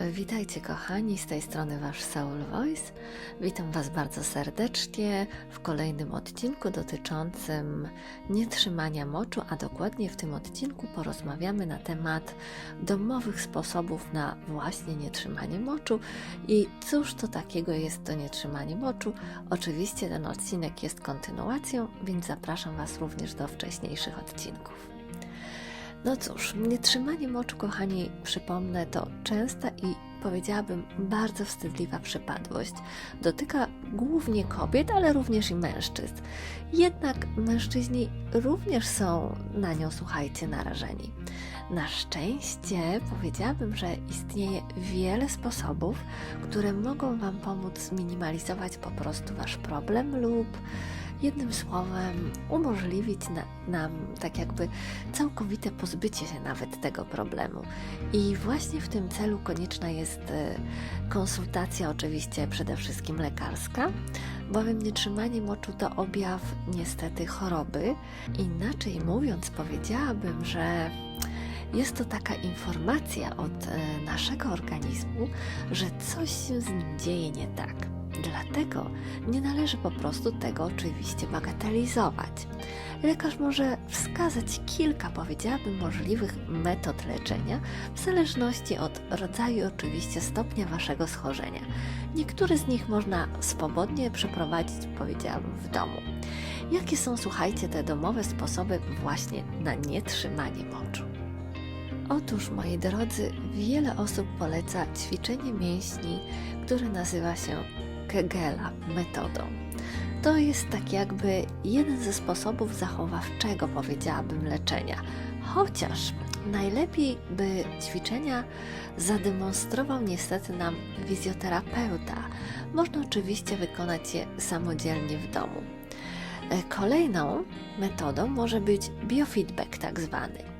Witajcie kochani, z tej strony Wasz Soul Voice. Witam Was bardzo serdecznie w kolejnym odcinku dotyczącym nietrzymania moczu, a dokładnie w tym odcinku porozmawiamy na temat domowych sposobów na właśnie nietrzymanie moczu i cóż to takiego jest to nietrzymanie moczu. Oczywiście ten odcinek jest kontynuacją, więc zapraszam Was również do wcześniejszych odcinków. No cóż, nietrzymanie moczu, kochani, przypomnę, to częsta i powiedziałabym bardzo wstydliwa przypadłość. Dotyka głównie kobiet, ale również i mężczyzn. Jednak mężczyźni również są na nią, słuchajcie, narażeni. Na szczęście powiedziałabym, że istnieje wiele sposobów, które mogą Wam pomóc zminimalizować po prostu Wasz problem lub jednym słowem umożliwić na, nam tak jakby całkowite pozbycie się nawet tego problemu. I właśnie w tym celu konieczna jest e, konsultacja, oczywiście przede wszystkim lekarska, bowiem nietrzymanie moczu to objaw niestety choroby. Inaczej mówiąc, powiedziałabym, że jest to taka informacja od e, naszego organizmu, że coś się z nim dzieje nie tak. Dlatego nie należy po prostu tego oczywiście bagatelizować. Lekarz może wskazać kilka, powiedziałabym, możliwych metod leczenia, w zależności od rodzaju oczywiście stopnia Waszego schorzenia. Niektóre z nich można swobodnie przeprowadzić, powiedziałabym, w domu. Jakie są, słuchajcie, te domowe sposoby właśnie na nietrzymanie moczu? Otóż, moi drodzy, wiele osób poleca ćwiczenie mięśni, które nazywa się Kegela metodą. To jest tak jakby jeden ze sposobów zachowawczego, powiedziałabym, leczenia. Chociaż najlepiej by ćwiczenia zademonstrował niestety nam fizjoterapeuta. Można oczywiście wykonać je samodzielnie w domu. E, Kolejną metodą może być biofeedback tak zwany.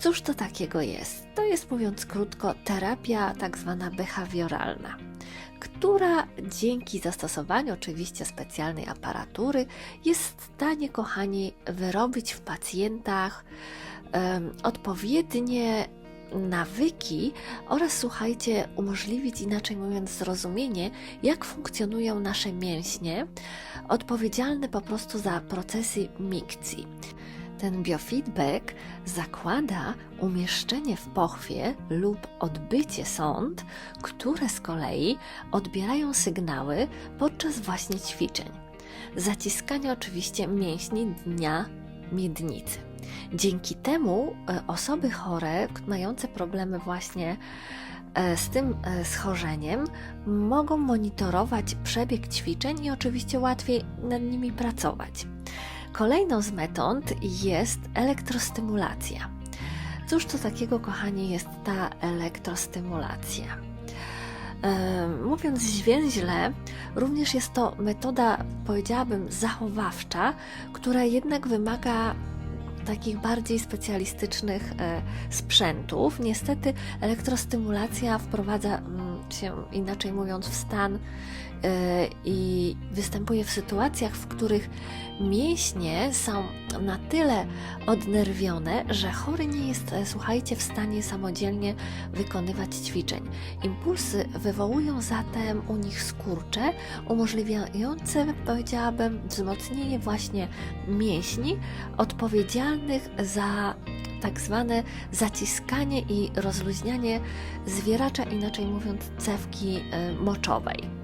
Cóż to takiego jest? To jest mówiąc krótko terapia tak zwana behawioralna która dzięki zastosowaniu oczywiście specjalnej aparatury jest w stanie, kochani, wyrobić w pacjentach um, odpowiednie nawyki oraz, słuchajcie, umożliwić inaczej mówiąc zrozumienie, jak funkcjonują nasze mięśnie, odpowiedzialne po prostu za procesy mikcji. Ten biofeedback zakłada umieszczenie w pochwie lub odbycie sąd, które z kolei odbierają sygnały podczas właśnie ćwiczeń. Zaciskanie oczywiście mięśni dnia miednicy. Dzięki temu e, osoby chore, mające problemy właśnie e, z tym e, schorzeniem, mogą monitorować przebieg ćwiczeń i oczywiście łatwiej nad nimi pracować. Kolejną z metod jest elektrostymulacja. Cóż to takiego, kochani, jest ta elektrostymulacja? Mówiąc zwięźle, również jest to metoda, powiedziałabym, zachowawcza, która jednak wymaga takich bardziej specjalistycznych e, sprzętów. Niestety elektrostymulacja wprowadza mm, się, inaczej mówiąc, w stan e, i występuje w sytuacjach, w których mięśnie są na tyle odnerwione, że chory nie jest, e, słuchajcie, w stanie samodzielnie wykonywać ćwiczeń. Impulsy wywołują zatem u nich skurcze, umożliwiające, powiedziałabym, wzmocnienie właśnie mięśni odpowiedzialnych za tak zwane zaciskanie i rozluźnianie zwieracza, inaczej mówiąc, cewki e, moczowej.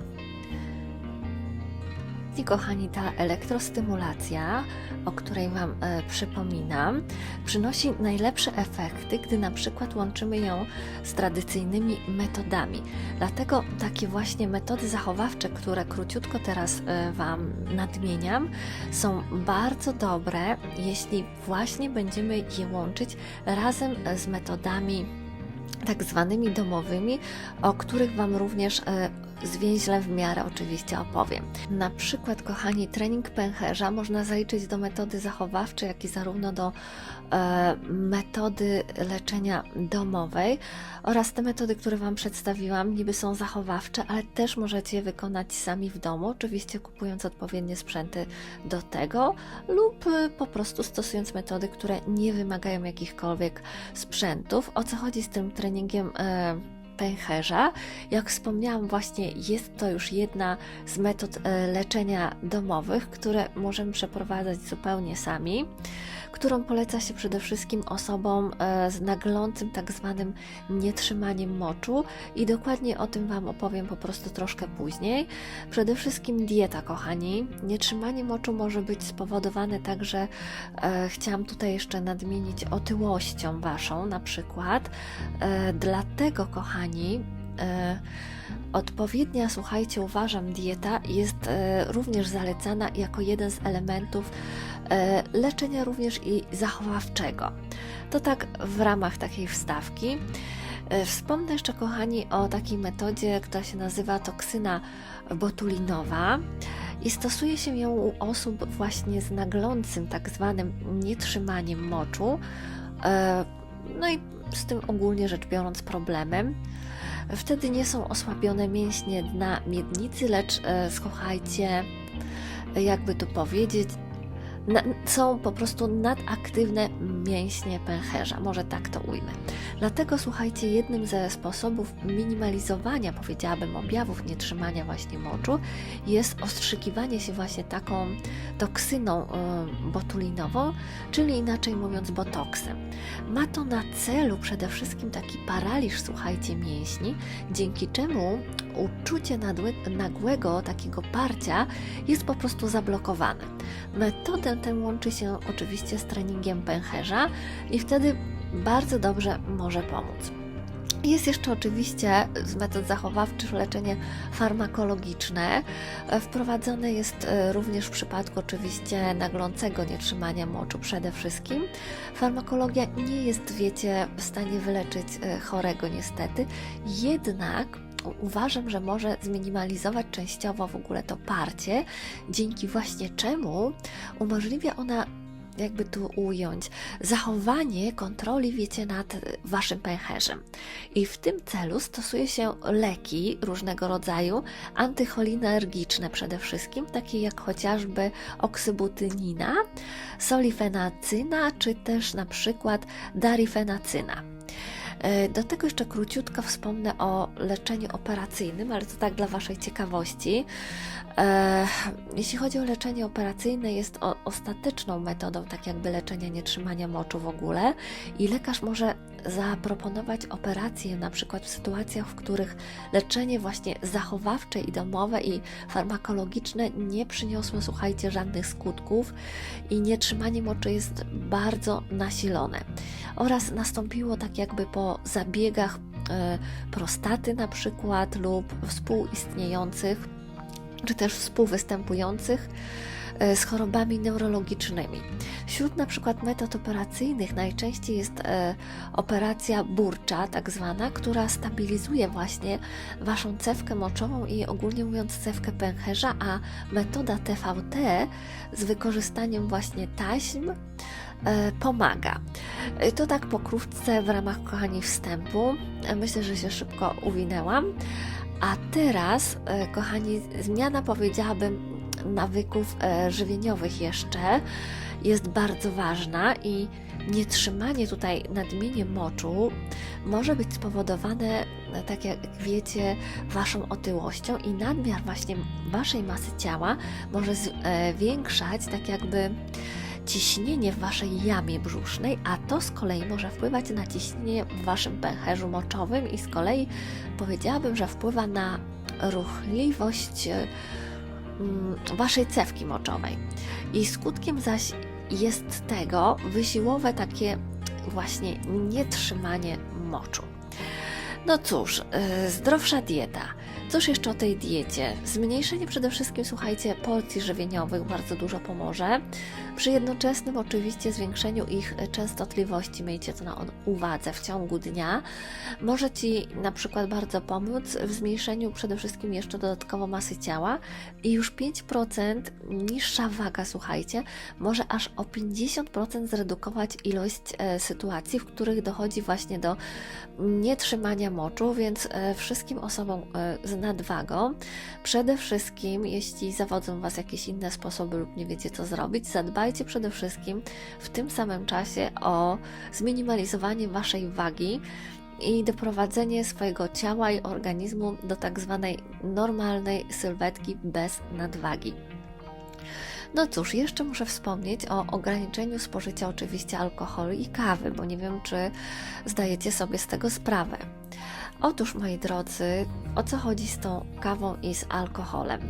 I kochani, ta elektrostymulacja, o której Wam e, przypominam, przynosi najlepsze efekty, gdy na przykład łączymy ją z tradycyjnymi metodami. Dlatego takie właśnie metody zachowawcze, które króciutko teraz e, Wam nadmieniam, są bardzo dobre, jeśli właśnie będziemy je łączyć razem z metodami tak zwanymi domowymi, o których Wam również e, zwięźle w miarę oczywiście opowiem. Na przykład, kochani, trening pęcherza można zaliczyć do metody zachowawczej, jak i zarówno do e, metody leczenia domowej oraz te metody, które Wam przedstawiłam, niby są zachowawcze, ale też możecie je wykonać sami w domu, oczywiście kupując odpowiednie sprzęty do tego lub e, po prostu stosując metody, które nie wymagają jakichkolwiek sprzętów. O co chodzi z tym treningiem? E, pęcherza. Jak wspomniałam, właśnie jest to już jedna z metod e, leczenia domowych, które możemy przeprowadzać zupełnie sami, którą poleca się przede wszystkim osobom e, z naglącym tak zwanym nietrzymaniem moczu i dokładnie o tym Wam opowiem po prostu troszkę później. Przede wszystkim dieta, kochani. Nietrzymanie moczu może być spowodowane także, e, chciałam tutaj jeszcze nadmienić, otyłością Waszą na przykład. E, dlatego, kochani, e, Odpowiednia, słuchajcie, uważam, dieta jest e, również zalecana jako jeden z elementów e, leczenia również i zachowawczego. To tak w ramach takiej wstawki. Wspomnę jeszcze, kochani, o takiej metodzie, która się nazywa toksyna botulinowa i stosuje się ją u osób właśnie z naglącym tak zwanym nietrzymaniem moczu. No i z tym ogólnie rzecz biorąc problemem. Wtedy nie są osłabione mięśnie dna miednicy, lecz e, słuchajcie, jakby to powiedzieć, na, są po prostu nadaktywne mięśnie pęcherza, może tak to ujmę. Dlatego słuchajcie, jednym ze sposobów minimalizowania, powiedziałabym, objawów nietrzymania właśnie moczu jest ostrzykiwanie się właśnie taką toksyną y, botulinową, czyli inaczej mówiąc botoksem. Ma to na celu przede wszystkim taki paraliż, słuchajcie, mięśni, dzięki czemu uczucie nadłe, nagłego takiego parcia jest po prostu zablokowane. Metodę tę łączy się oczywiście z treningiem pęcherza i wtedy bardzo dobrze może pomóc. Jest jeszcze oczywiście z metod zachowawczych leczenie farmakologiczne. Wprowadzone jest e, również w przypadku oczywiście naglącego nietrzymania moczu przede wszystkim. Farmakologia nie jest, wiecie, w stanie wyleczyć e, chorego niestety, jednak uważam, że może zminimalizować częściowo w ogóle to parcie, dzięki właśnie czemu umożliwia ona jakby tu ująć, zachowanie kontroli, wiecie, nad waszym pęcherzem. I w tym celu stosuje się leki różnego rodzaju, antycholinergiczne przede wszystkim, takie jak chociażby oksybutynina, solifenacyna, czy też na przykład darifenacyna. E, Do tego jeszcze króciutko wspomnę o leczeniu operacyjnym, ale to tak dla Waszej ciekawości. E, Jeśli chodzi o leczenie operacyjne, jest ostateczną metodą, tak jakby leczenia nietrzymania moczu w ogóle, i lekarz może zaproponować operację, na przykład w sytuacjach, w których leczenie właśnie zachowawcze i domowe i farmakologiczne nie przyniosło, słuchajcie, żadnych skutków i nietrzymanie moczu jest bardzo nasilone. Oraz nastąpiło tak jakby po zabiegach e, prostaty na przykład lub współistniejących czy też współwystępujących z chorobami neurologicznymi. Wśród na przykład metod operacyjnych najczęściej jest e, operacja burcza, tak zwana, która stabilizuje właśnie waszą cewkę moczową i ogólnie mówiąc cewkę pęcherza, a metoda TVT z wykorzystaniem właśnie taśm e, pomaga. E, To tak pokrótce w ramach kochani wstępu. E, Myślę, że się szybko uwinęłam. A teraz, e, kochani, zmiana powiedziałabym nawyków e, żywieniowych jeszcze jest bardzo ważna i nietrzymanie tutaj nadmienie moczu może być spowodowane, e, tak jak wiecie, waszą otyłością i nadmiar właśnie waszej masy ciała może zwiększać tak jakby ciśnienie w waszej jamie brzusznej, a to z kolei może wpływać na ciśnienie w waszym pęcherzu moczowym i z kolei powiedziałabym, że wpływa na ruchliwość e, waszej cewki moczowej. I skutkiem zaś jest tego wysiłowe takie właśnie nietrzymanie moczu. No cóż, yy, zdrowsza dieta. Cóż jeszcze o tej diecie? Zmniejszenie przede wszystkim, słuchajcie, porcji żywieniowych bardzo dużo pomoże. Przy jednoczesnym oczywiście zwiększeniu ich częstotliwości, miejcie to na uwadze w ciągu dnia, może Ci na przykład bardzo pomóc w zmniejszeniu przede wszystkim jeszcze dodatkowo masy ciała i już 5% niższa waga, słuchajcie, może aż o 50% zredukować ilość e, sytuacji, w których dochodzi właśnie do nietrzymania moczu, więc e, wszystkim osobom e, nadwagą, przede wszystkim jeśli zawodzą Was jakieś inne sposoby lub nie wiecie co zrobić, zadbajcie przede wszystkim w tym samym czasie o zminimalizowanie Waszej wagi i doprowadzenie swojego ciała i organizmu do tak zwanej normalnej sylwetki bez nadwagi. No cóż, jeszcze muszę wspomnieć o ograniczeniu spożycia oczywiście alkoholu i kawy, bo nie wiem, czy zdajecie sobie z tego sprawę. Otóż, moi drodzy, o co chodzi z tą kawą i z alkoholem?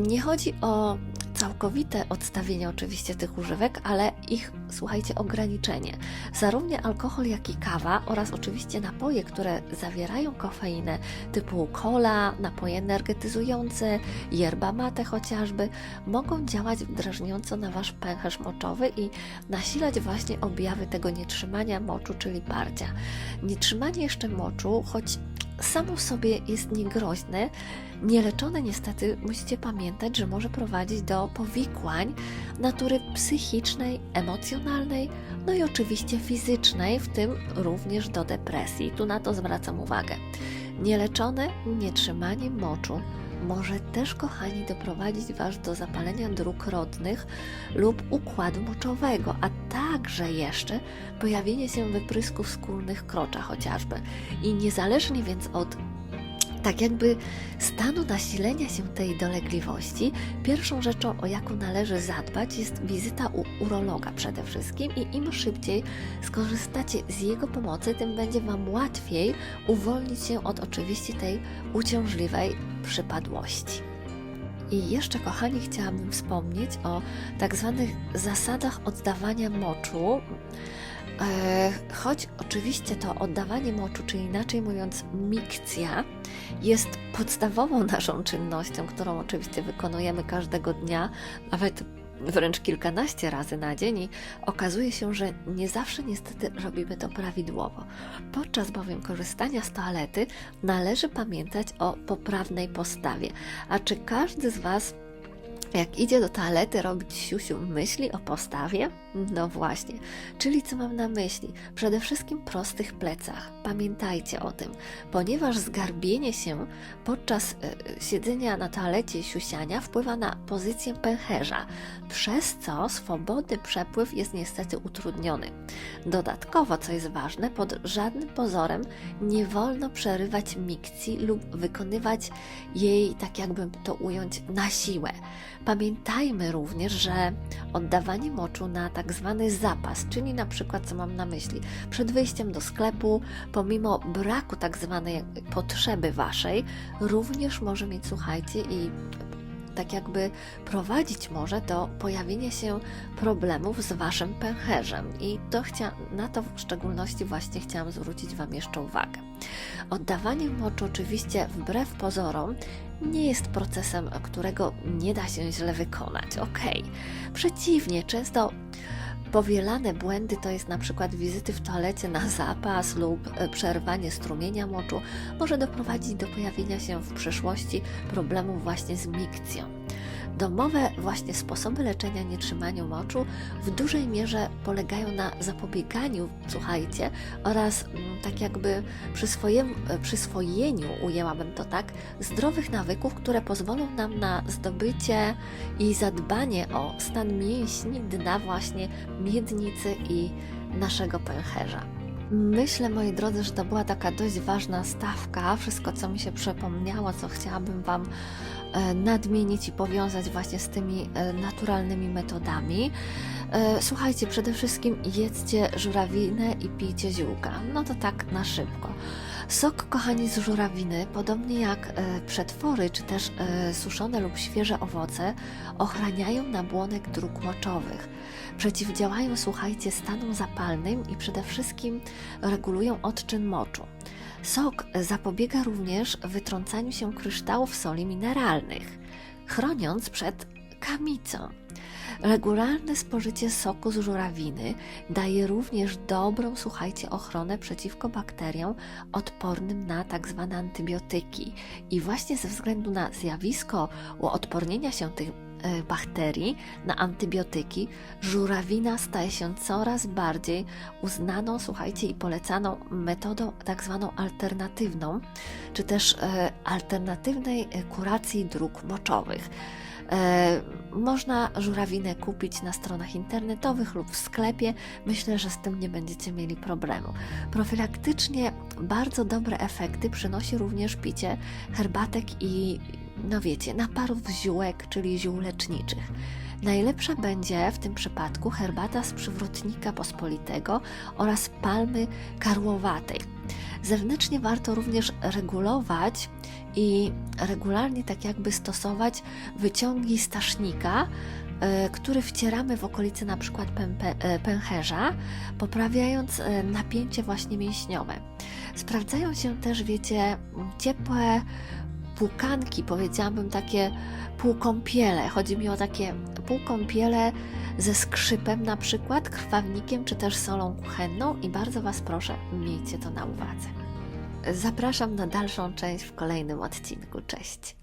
Nie chodzi o całkowite odstawienie oczywiście tych używek, ale ich, słuchajcie, ograniczenie. Zarówno alkohol, jak i kawa oraz oczywiście napoje, które zawierają kofeinę, typu cola, napoje energetyzujące, yerba mate chociażby, mogą działać drażniąco na Wasz pęcherz moczowy i nasilać właśnie objawy tego nietrzymania moczu, czyli parcia. Nietrzymanie jeszcze moczu, choć samo w sobie jest niegroźne, nieleczone niestety musicie pamiętać, że może prowadzić do powikłań natury psychicznej, emocjonalnej, no i oczywiście fizycznej, w tym również do depresji. Tu na to zwracam uwagę. Nieleczone nietrzymanie moczu może też, kochani, doprowadzić Was do zapalenia dróg rodnych lub układu moczowego, a także jeszcze pojawienie się wyprysków skórnych krocza chociażby. I niezależnie więc od tak jakby stanu nasilenia się tej dolegliwości, pierwszą rzeczą, o jaką należy zadbać, jest wizyta u urologa przede wszystkim i im szybciej skorzystacie z jego pomocy, tym będzie Wam łatwiej uwolnić się od oczywiście tej uciążliwej przypadłości. I jeszcze, kochani, chciałabym wspomnieć o tak zwanych zasadach oddawania moczu. E, choć oczywiście to oddawanie moczu, czy inaczej mówiąc mikcja, jest podstawową naszą czynnością, którą oczywiście wykonujemy każdego dnia, nawet wręcz kilkanaście razy na dzień i okazuje się, że nie zawsze niestety robimy to prawidłowo. Podczas bowiem korzystania z toalety należy pamiętać o poprawnej postawie. A czy każdy z Was jak idzie do toalety robić siusiu, myśli o postawie? No właśnie, czyli co mam na myśli? Przede wszystkim prostych plecach. Pamiętajcie o tym, ponieważ zgarbienie się podczas y, siedzenia na toalecie i siusiania wpływa na pozycję pęcherza, przez co swobodny przepływ jest niestety utrudniony. Dodatkowo, co jest ważne, pod żadnym pozorem nie wolno przerywać mikcji lub wykonywać jej, tak jakbym to ująć, na siłę. Pamiętajmy również, że oddawanie moczu na tak zwany zapas, czyli na przykład, co mam na myśli, przed wyjściem do sklepu, pomimo braku tak zwanej potrzeby waszej, również może mieć, słuchajcie, i tak jakby prowadzić może do pojawienia się problemów z waszym pęcherzem. I to chcia, na to w szczególności właśnie chciałam zwrócić Wam jeszcze uwagę. Oddawanie moczu oczywiście wbrew pozorom nie jest procesem, którego nie da się źle wykonać. Ok, przeciwnie, często Powielane błędy to jest na przykład wizyty w toalecie na zapas lub e, przerwanie strumienia moczu może doprowadzić do pojawienia się w przyszłości problemów właśnie z mikcją. Domowe właśnie sposoby leczenia nietrzymania moczu w dużej mierze polegają na zapobieganiu, słuchajcie, oraz mm, tak jakby przyswojeniu, ujęłabym to tak, zdrowych nawyków, które pozwolą nam na zdobycie i zadbanie o stan mięśni, dna właśnie miednicy i naszego pęcherza. Myślę, moi drodzy, że to była taka dość ważna stawka. Wszystko, co mi się przypomniało, co chciałabym Wam e, nadmienić i powiązać właśnie z tymi e, naturalnymi metodami. E, słuchajcie, przede wszystkim jedzcie żurawinę i pijcie ziółka. No to tak na szybko. Sok, kochani, z żurawiny, podobnie jak przetwory, czy też suszone lub świeże owoce, ochraniają nabłonek dróg moczowych. Przeciwdziałają, słuchajcie, stanom zapalnym i przede wszystkim regulują odczyn moczu. Sok zapobiega również wytrącaniu się kryształów soli mineralnych, chroniąc przed kamicą. Regularne spożycie soku z żurawiny daje również dobrą, słuchajcie, ochronę przeciwko bakteriom odpornym na tak zwane antybiotyki. I właśnie ze względu na zjawisko uodpornienia się tych bakterii na antybiotyki, żurawina staje się coraz bardziej uznaną, słuchajcie, i polecaną metodą tak zwaną alternatywną, czy też e, alternatywnej kuracji dróg moczowych. E, można żurawinę kupić na stronach internetowych lub w sklepie. Myślę, że z tym nie będziecie mieli problemu. Profilaktycznie bardzo dobre efekty przynosi również picie herbatek i, no wiecie, naparów ziółek, czyli ziół leczniczych. Najlepsza będzie w tym przypadku herbata z przywrotnika pospolitego oraz palmy karłowatej. Zewnętrznie warto również regulować i regularnie tak jakby stosować wyciągi stasznika, e, który wcieramy w okolicy na przykład e, pęcherza, poprawiając e, napięcie właśnie mięśniowe. Sprawdzają się też, wiecie, ciepłe płukanki, powiedziałabym takie półkąpiele. Chodzi mi o takie półkąpiele ze skrzypem na przykład, krwawnikiem czy też solą kuchenną i bardzo Was proszę, miejcie to na uwadze. Zapraszam na dalszą część w kolejnym odcinku. Cześć!